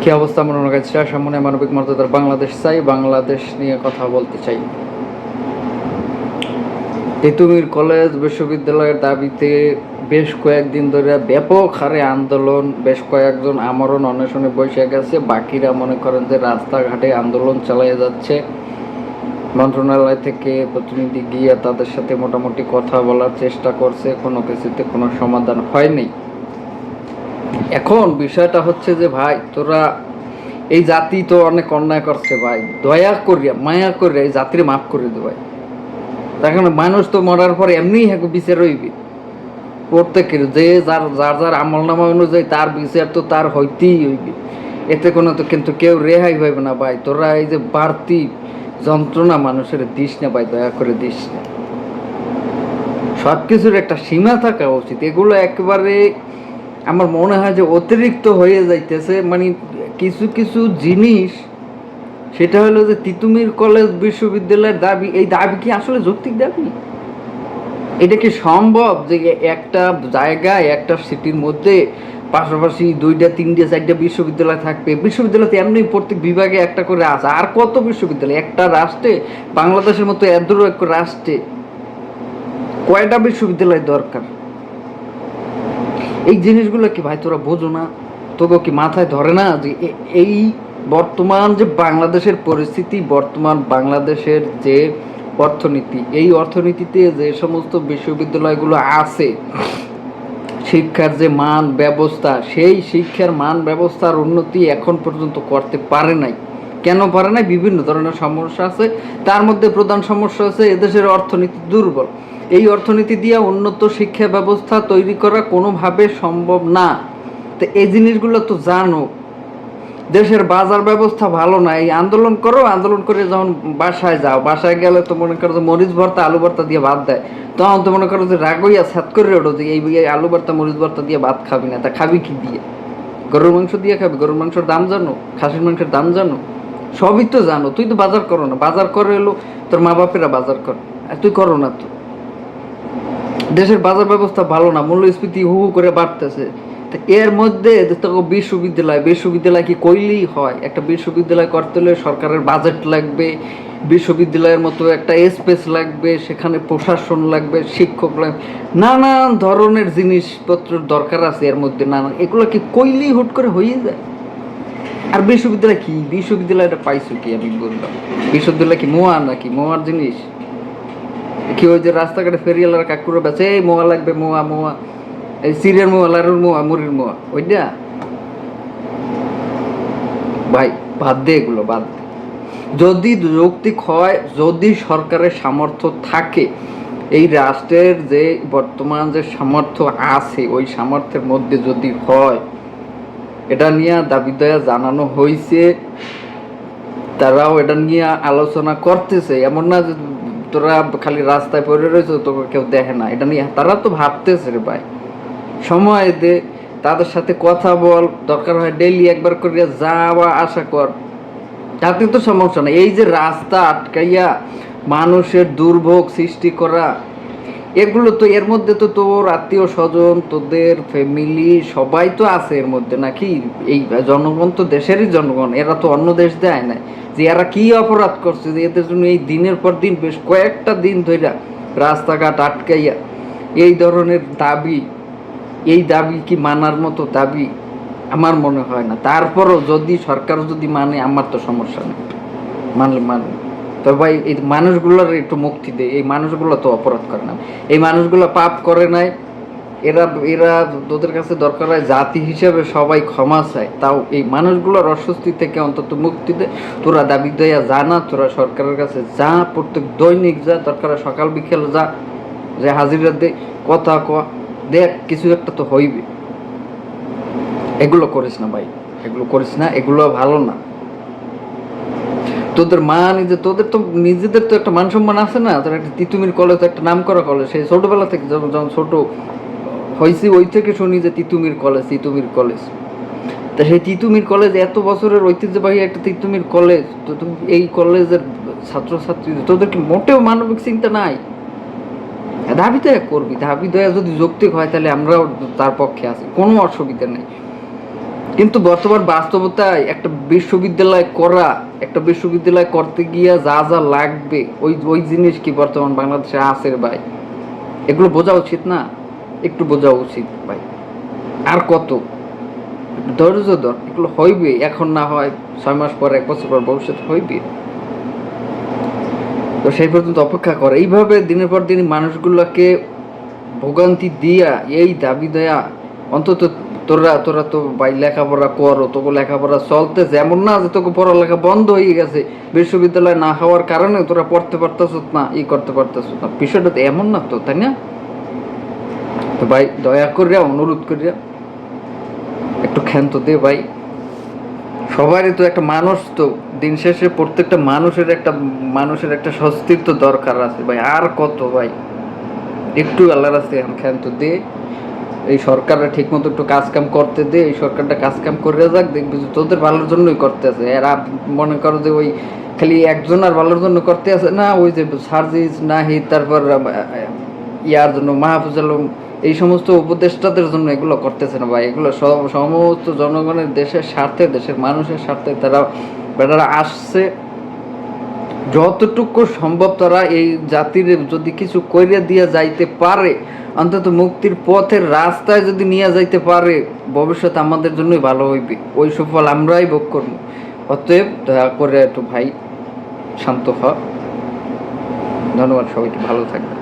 কি অবস্থা মনে কাছে সামনে মানবিক মর্যাদার বাংলাদেশ চাই, বাংলাদেশ নিয়ে কথা বলতে চাই। তেতুমির কলেজ বিশ্ববিদ্যালয়ের দাবিতে বেশ কয়েকদিন ধরে ব্যাপক হারে আন্দোলন, বেশ কয়েকজন আমরণ অন্বেষণে বসে গেছে। বাকিরা মনে করেন যে রাস্তাঘাটে আন্দোলন চালিয়ে যাচ্ছে। মন্ত্রণালয় থেকে প্রতিনিধি গিয়ে তাদের সাথে মোটামুটি কথা বলার চেষ্টা করছে। কোনো কিছুতে কোনো সমাধান হয়নি। এখন বিষয়টা হচ্ছে যে ভাই, তোরা এই জাতি তো অনেক অন্যায় করছে ভাই। দয়া করিয়া, মায়া করিয়া এই জাতির মাফ করে দে ভাই। এখন মানুষ তো মরার পর এমনিই হ্যাঁ বিচার হইবে। প্রত্যেকের যে যার যার যার আমল নামা অনুযায়ী তার বিচার তো তার হইতেই হইবে। এতে কোনো তো কিন্তু কেউ রেহাই হইবে না ভাই। তোরা এই যে বাড়তি যন্ত্রণা মানুষের দিস না ভাই, দয়া করে দিস না। সব কিছুর একটা সীমা থাকা উচিত। এগুলো একেবারে আমার মনে হয় যে অতিরিক্ত হয়ে যাইতেছে। মানে কিছু কিছু জিনিস, সেটা হলো যে তিতুমির কলেজ বিশ্ববিদ্যালয়ের দাবি, এই দাবি কি আসলে যৌক্তিক দাবি? এটা কি সম্ভব যে একটা জায়গায়, একটা সিটির মধ্যে পাশাপাশি দুইটা, তিনটা, চারটা বিশ্ববিদ্যালয় থাকবে? বিশ্ববিদ্যালয়তে এমনি প্রত্যেক বিভাগে একটা করে আছে। আর কত বিশ্ববিদ্যালয়? একটা রাষ্ট্রে, বাংলাদেশের মতো এত রাষ্ট্রে কয়টা বিশ্ববিদ্যালয় দরকার? এই জিনিসগুলো কি ভাই তোরা বোঝো না? তোকে কি মাথায় ধরে না যে এই বর্তমান যে বাংলাদেশের পরিস্থিতি, বর্তমান বাংলাদেশের যে অর্থনীতি, এই অর্থনীতিতে যে সমস্ত বিশ্ববিদ্যালয়গুলো আছে, শিক্ষার যে মান ব্যবস্থা, সেই শিক্ষার মান ব্যবস্থার উন্নতি এখন পর্যন্ত করতে পারে নাই। কেন পারে নাই? বিভিন্ন ধরনের সমস্যা আছে। তার মধ্যে প্রধান সমস্যা আছে এদেশের অর্থনীতি দুর্বল। এই অর্থনীতি দিয়ে উন্নত শিক্ষা ব্যবস্থা তৈরি করা কোনোভাবে সম্ভব না। তো এই জিনিসগুলো তো জানো। দেশের বাজার ব্যবস্থা ভালো না। এই আন্দোলন করো, আন্দোলন করে যখন বাসায় যাও, বাসায় গেলে তো মনে করো যে মরিচ ভর্তা, আলু ভর্তা দিয়ে ভাত দেয়। তখন তো মনে করো যে রাগইয়া সাত করে ওঠো যে এই আলু ভর্তা, মরিচ ভর্তা দিয়ে ভাত খাবি না। তা খাবি কি দিয়ে? গরুর মাংস দিয়ে খাবি? গরুর মাংসের দাম জানো? খাসির মাংসের দাম জানো? সবই তো জানো। তুই তো বাজার করো না। বাজার করে এলো তোর মা বাপেরা বাজার কর। আর তুই করো না তো। দেশের বাজার ব্যবস্থা ভালো না, মূল্যস্ফীতি হু করে বাড়তেছে। এর মধ্যে বিশ্ববিদ্যালয় বিশ্ববিদ্যালয় কি কইলেই হয়? একটা বিশ্ববিদ্যালয় করতে হলে সরকারের বাজেট লাগবে, বিশ্ববিদ্যালয়ের মতো একটা স্পেস লাগবে, সেখানে প্রশাসন লাগবে, শিক্ষক লাগবে, নানান ধরনের জিনিসপত্র দরকার আছে এর মধ্যে, নানান। এগুলো কি কইলেই হুট করে হয়ে যায়? আর বিশ্ববিদ্যালয় কি? বিশ্ববিদ্যালয়টা পাইছো কি আমি বললাম? বিশ্ববিদ্যালয় কি মোয়া নাকি? মোয়ার জিনিস? কি যে রাস্তাঘাটে ফেরিয়ালার কাকুরা বেছে এই মোয়া লাগবে, মোয়া মোয়া। এই সিরের মোয়া, লারুর মোয়া, মুড়ির মোয়া, ওইটা? ভাই, বাদ দে এগুলো, বাদ দে। যদি যৌক্তিক হয়, যদি সরকারের সামর্থ্য থাকে, এই রাষ্ট্রের যে বর্তমান যে সামর্থ্য আছে, ওই সামর্থ্যের মধ্যে যদি হয়, এটা নিয়ে দাবি দয়া জানানো হয়েছে তারাও এটা নিয়ে আলোচনা করতেছে। এমন না যে তোরা খালি রাস্তায় পড়ে রয়েছে তোকে কেউ দেখে না। এটা নিয়ে তারা তো ভাবতেছে রে ভাই। সময় দে, তাদের সাথে কথা বল, দরকার হয় ডেলি একবার করে যাওয়া আশা কর। তাতে তো সমস্যা নাই। এই যে রাস্তা আটকাইয়া মানুষের দুর্ভোগ সৃষ্টি করা এগুলো তো এর মধ্যে তো তোর আত্মীয় স্বজন, তোদের ফ্যামিলি সবাই তো আছে এর মধ্যে নাকি? এই জনগণ তো দেশেরই জনগণ, এরা তো অন্য দেশ দেয় না যে এরা কি অপরাধ করছে যে এদের জন্য এই দিনের পর দিন বেশ কয়েকটা দিন ধরে রাস্তাঘাট আটকাইয়া এই ধরনের দাবি, এই দাবি কি মানার মতো দাবি আমার মনে হয় না। তারপরও যদি সরকার যদি মানে আমার তো সমস্যা নেই। মানলে মানে তবে ভাই, এই মানুষগুলোর একটু মুক্তি দেয় এই মানুষগুলো তো অপরাধ করে না। এই মানুষগুলো পাপ করে নাই। এরা এরা তোদের কাছে দরকার হয় জাতি হিসাবে সবাই ক্ষমা চায়। তাও এই মানুষগুলোর অস্বস্তি থেকে অন্তত মুক্তি দেয় তোরা দাবি দেয়া জানা তোরা সরকারের কাছে যা, প্রত্যেক দৈনিক যা, দরকার সকাল বিকেল যা, যে হাজিরা দে, কথা ক, দেখ, কিছু একটা তো হইবে। এগুলো করিস না ভাই। এগুলো করিস না, এগুলো ভালো না। তোদের মা নিজে, তোদের তো নিজেদের তো একটা মান সম্মান আছে না? তোর একটা তিতুমির কলেজ একটা নাম করা কলেজ। সেই ছোটবেলা থেকে যখন যখন ছোট হয়েছি ওই থেকে শুনি যে তিতুমির কলেজ তিতুমির কলেজ। তা সেই তিতুমির কলেজ এত বছরের ঐতিহ্যবাহী একটা তিতুমির কলেজ, তো তুমি এই কলেজের ছাত্রছাত্রী, তোদের কি মোটেও মানবিক চিন্তা নাই? দাবি দয়া করবি দাবি দয়া যদি যৌক্তিক হয়, তাহলে আমরাও তার পক্ষে আছি, কোনো অসুবিধা নেই। কিন্তু বর্তমান বাস্তবতায় একটা বিশ্ববিদ্যালয় করা একটা বিশ্ববিদ্যালয় করতে গিয়ে যা যা লাগবে, ওই ওই জিনিস কি বর্তমান বাংলাদেশে আছে ভাই? এগুলো বোঝা উচিত না? একটু বোঝা উচিত ভাই। আর কত? ধৈর্য ধর, এগুলো হইবে, এখন না হয় ছয় মাস পর, এক বছর পর ভবিষ্যৎ হইবে। তো সেই পর্যন্ত অপেক্ষা করে। এইভাবে দিনের পর দিন মানুষগুলোকে ভোগান্তি দিয়া, এই দাবি দেয়া অন্তত তোরা তোরা তো ভাই লেখাপড়া করো, তোকে লেখাপড়া চলতে যেমন না যে তোকে পড়ালেখা বন্ধ হয়ে গেছে। বিশ্ববিদ্যালয় না হওয়ার কারণে তোরা পড়তে পারতেছ না, ই করতে পারতেছ না। বিষয়টা তো এমন না তো, তাই না? তো ভাই, দয়া করিয়া, অনুরোধ করিয়া, একটু ক্ষান্ত দে ভাই। সবারই তো একটা মানুষ তো, দিন শেষে প্রত্যেকটা মানুষের একটা মানুষের একটা স্বস্তির তো দরকার আছে। ভাই, আর কত ভাই? একটু আল্লাহর রাস্তে ক্ষান্ত দে। এই সরকাররা ঠিক মতো একটু কাজকাম করতে দে, এই সরকারটা কাজকাম করে যাক, দেখবি তোদের ভালোর জন্যই করতে আছে। এরা মনে করো যে ওই খালি একজন আর ভালোর জন্য করতে আছে না, ওই যে সার্জিস, নাহিদ, তারপর ইয়ার জন্য মাহফুজ আলম, এই সমস্ত উপদেষ্টাদের জন্য এগুলো করতেছে না ভাই। এগুলো সমস্ত জনগণের দেশের স্বার্থে, দেশের মানুষের স্বার্থে তারা, বেটারা আসছে। যতটুকু সম্ভব তারা এই জাতির যদি কিছু কইরে দিয়া যাইতে পারে, অন্তত মুক্তির পথের রাস্তায় যদি নিয়ে যাইতে পারে, ভবিষ্যৎ আমাদের জন্যই ভালো হইবে। ওই সুফল আমরাই ভোগ করব। অতএব দয়া করে একটু ভাই শান্ত হ। ধন্যবাদ সবাইকে, ভালো থাকবে